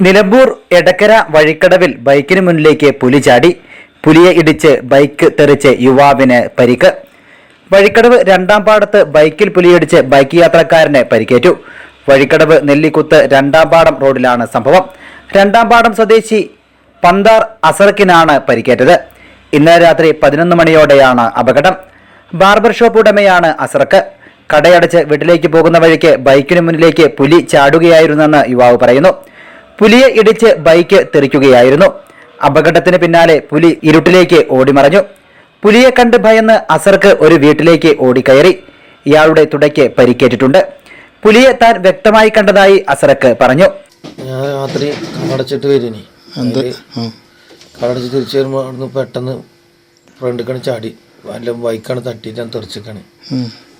നിലമ്പൂർ എടക്കര വഴിക്കടവിൽ ബൈക്കിന് മുന്നിലേക്ക് പുലി ചാടി. പുലിയെ ഇടിച്ച് ബൈക്ക് തെറിച്ച് യുവാവിന് പരിക്ക്. വഴിക്കടവ് രണ്ടാം പാടത്ത് ബൈക്കിൽ പുലിയടിച്ച് ബൈക്ക് യാത്രക്കാരന് പരിക്കേറ്റു. വഴിക്കടവ് നെല്ലിക്കുത്ത് രണ്ടാം പാടം റോഡിലാണ് സംഭവം. രണ്ടാം പാടം സ്വദേശി പന്താർ അസറക്കിനാണ് പരിക്കേറ്റത്. ഇന്നലെ രാത്രി പതിനൊന്ന് മണിയോടെയാണ് അപകടം. ബാർബർ ഷോപ്പ് ഉടമയാണ് അസറക്ക് കടയടച്ച് വീട്ടിലേക്ക് പോകുന്ന വഴിക്ക് ബൈക്കിന് മുന്നിലേക്ക് പുലി ചാടുകയായിരുന്നെന്ന് യുവാവ് പറയുന്നു. പുലിയെ ഇടിച്ച് ബൈക്ക് തെറിക്കുകയായിരുന്നു. അപകടത്തിന് പിന്നാലെ പുലി ഇരുട്ടിലേക്ക് ഓടിമറഞ്ഞു. പുലിയെ കണ്ട് ഭയന്ന് അസർക്ക് ഒരു വീട്ടിലേക്ക് ഓടിക്കയറി. ഇയാളുടെ തുടയ്ക്ക് പരിക്കേറ്റിട്ടുണ്ട്. പുലിയെ താൻ വ്യക്തമായി കണ്ടതായി അസറക്ക് പറഞ്ഞു. ഞാൻ രാത്രി കടച്ചിട്ട് വരിനി. എന്ത്? ആ. കടച്ച് തിരിച്ചു വരുമ്പോൾ അവിടുന്ന് പെട്ടെന്ന് ഫ്രണ്ടിക്കാണ് ചാടി. വല്ല ബൈക്കാണ് തട്ടിയിട്ട് ഞാൻ തെറിച്ചിക്കാണ്.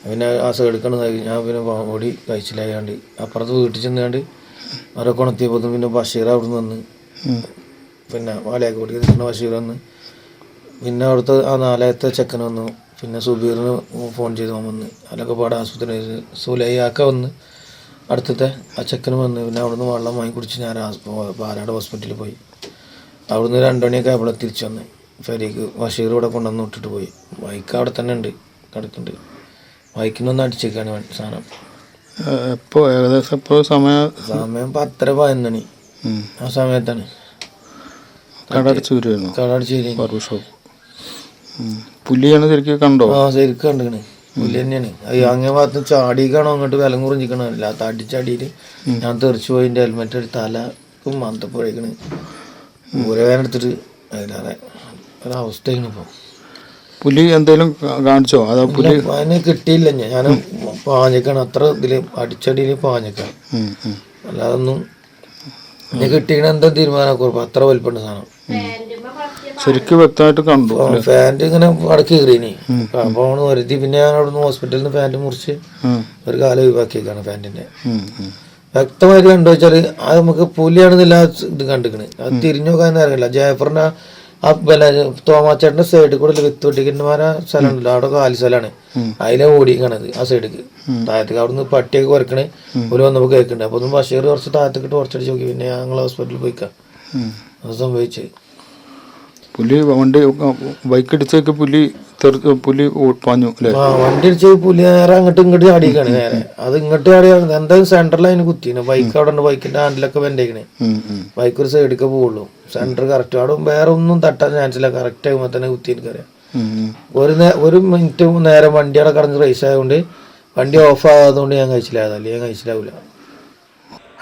പിന്നെ ആ സൈഡിക്കാണ് ഞാൻ പിന്നെ ഓടി കഴിച്ചില്ലായാണ്ട് അപ്പുറത്ത് വീട്ടിൽ ചെന്നാണ്ട് അവരെ കൊണത്തിയപ്പോൾ പിന്നെ ബഷീർ അവിടെ നിന്ന് പിന്നെ വാലയക്കോട്ടി കൃഷ്ണ ബഷീർ വന്ന്. പിന്നെ അവിടുത്തെ ആ നാലായത്തെ ചെക്കൻ വന്നു. പിന്നെ സുബീറിന് ഫോൺ ചെയ്ത് വന്ന്. അതിലൊക്കെ പാടെ ആശുപത്രി സുലൈയാക്ക വന്ന്. അടുത്തത്തെ ആ ചെക്കന് വന്ന്. പിന്നെ അവിടുന്ന് വെള്ളം വാങ്ങി കുടിച്ച് ഞാൻ പാലാട് ഹോസ്പിറ്റലിൽ പോയി. അവിടുന്ന് രണ്ടുമണിയൊക്കെ അവിടെ തിരിച്ചു വന്ന്. ഫെരിക്ക് ബഷീർ ഇവിടെ കൊണ്ടുവന്ന് വിട്ടിട്ട് പോയി. ബൈക്ക് അവിടെ തന്നെ ഉണ്ട്. കിടക്കുന്നുണ്ട്. ബൈക്കിനൊന്ന് അടിച്ചേക്കാണ് സാധനം. എപ്പോ ഏകദേശം എപ്പോ സമയം സമയം പത്തര പതിനൊന്നണി ആ സമയത്താണ്. കട അടച്ചു വരുമായിരുന്നു കടടിച്ചേരി ബാർബർ ഷോപ്പ് പുലിയാണ് ശരിക്കും കണ്ടോ? ആ ശരിക്കും കണ്ടിക്കണ്. പുലി തന്നെയാണ്. അയ്യോ അങ്ങേ ഭാഗത്ത് ചാടിക്കാണോ അങ്ങോട്ട് വിലം കുറിഞ്ഞിക്കണോ അല്ല. തടിച്ചടിയിൽ ഞാൻ തെറിച്ചു പോയി എന്റെ ഹെൽമെറ്റ് എടുത്ത് തലക്കും മന്തപ്പോഴേക്കണ് ഊരവേദന എടുത്തിട്ട് അതിലേറെ ഒരവസ്ഥയാണ് ഇപ്പോൾ പുലി എന്തേലും കാണിച്ചോ? അതോ പുലി അതിനെ കിട്ടിയില്ല ഞാൻ പാഞ്ഞിക്കാണ്. അത്ര ഇതിൽ അടിച്ചടിയിൽ പാഞ്ഞക്കാണ്. അല്ലാതൊന്നും എന്നെ കിട്ടിക്കണ എന്താ തീരുമാനക്കുറപ്പ് അത്ര വലിപ്പുണ്ട് സാധനം. ശരിക്കും വ്യക്തമായിട്ട് കണ്ടു. ഫാന്റ് ഇങ്ങനെ അടക്കി കീറിനി. അപ്പോൾ അവണ് വരുത്തി പിന്നെ ഞാൻ അവിടുന്ന് ഹോസ്പിറ്റലിൽ നിന്ന് ഫാന്റ് മുറിച്ച് ഒരു കാലം ഒഴിവാക്കിയേക്കാണ് ഉം. വ്യക്തമായിട്ട് കണ്ടു വെച്ചാൽ അത് നമുക്ക് പുലിയാണെന്നില്ല ഇത് കണ്ടിക്കണ് അത് തിരിഞ്ഞു നോക്കാൻ അറിയില്ല. ജയഫറിന്റെ ആ പിന്നെ തോമാച്ചേട്ടന്റെ സൈഡിൽ കൂടെ വിത്ത് വെട്ടിക്കിന്മാരെ സ്ഥലമുണ്ടല്ലോ അവിടെ കാലി സ്ഥലമാണ്. അതിലെ ഓടിക്കണത് ആ സൈഡിക്ക് താഴത്തേക്ക് അവിടെ നിന്ന് പട്ടിയൊക്കെ കുറക്കണേ ഒരു വന്നപ്പോൾ കേൾക്കുന്നുണ്ട് അപ്പൊ ഒന്ന് ബഷീർ കുറച്ച് താഴത്തേക്ക് ടോർച്ചടിച്ച് നോക്കി. പിന്നെ ഞങ്ങൾ ഹോസ്പിറ്റലിൽ പോയിക്കാം. അത് സംഭവിച്ച്. പുലി വണ്ടി ബൈക്ക് ഇടിച്ചേക്ക് പുലി പുലി പാഞ്ഞു അല്ലേ? വണ്ടി അടിച്ച പുലി നേരെ അങ്ങോട്ട് ഇങ്ങോട്ട് ചാടിക്കാണ് നേരെ. അത് ഇങ്ങോട്ട് ചാടിയാണ് എന്തായാലും സെന്ററിൽ അതിന് കുത്തിയാണ് ബൈക്ക് അവിടെ ഉണ്ട് ബൈക്കിന്റെ ഹാൻഡിലൊക്കെ ഉം. ബൈക്ക് ഒരു സൈഡിലേക്ക് പോവുള്ളൂ. സെന്റർ കറക്റ്റ് അവിടെ വേറെ ഒന്നും തട്ടാൻ ചാൻസ് ഇല്ല. കറക്റ്റ് ആകുമ്പോൾ തന്നെ കുത്തിന് ഉം, ഉം. ഒരു ഒരു മിനിറ്റ് നേരം വണ്ടി അവിടെ കടന്ന് റേസ് ആയതുകൊണ്ട് വണ്ടി ഓഫ് ആകാത്തതുകൊണ്ട് ഞാൻ കഴിച്ചില്ല. അതല്ലേ ഞാൻ കഴിച്ചില്ലാവില്ല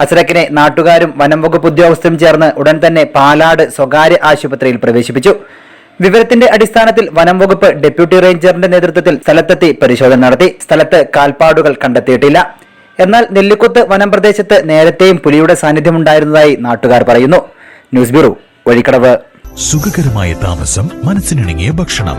അസറക്കിനെ നാട്ടുകാരും വനംവകുപ്പ് ഉദ്യോഗസ്ഥരും ചേർന്ന് ഉടൻ തന്നെ പാലാട് സ്വകാര്യ ആശുപത്രിയിൽ പ്രവേശിപ്പിച്ചു. വിവരത്തിന്റെ അടിസ്ഥാനത്തിൽ വനം വകുപ്പ് ഡെപ്യൂട്ടി റേഞ്ചറിന്റെ നേതൃത്വത്തിൽ സ്ഥലത്തെത്തി പരിശോധന നടത്തി. സ്ഥലത്ത് കാൽപ്പാടുകൾ കണ്ടെത്തിയിട്ടില്ല. എന്നാൽ നെല്ലിക്കുത്ത് വനം പ്രദേശത്ത് നേരത്തെയും പുലിയുടെ സാന്നിധ്യമുണ്ടായിരുന്നതായി നാട്ടുകാർ പറയുന്നു. News bureau Vazhikkadavu. സുഖകരമായ താമസം മനസ്സിനിണങ്ങിയ ഭക്ഷണം.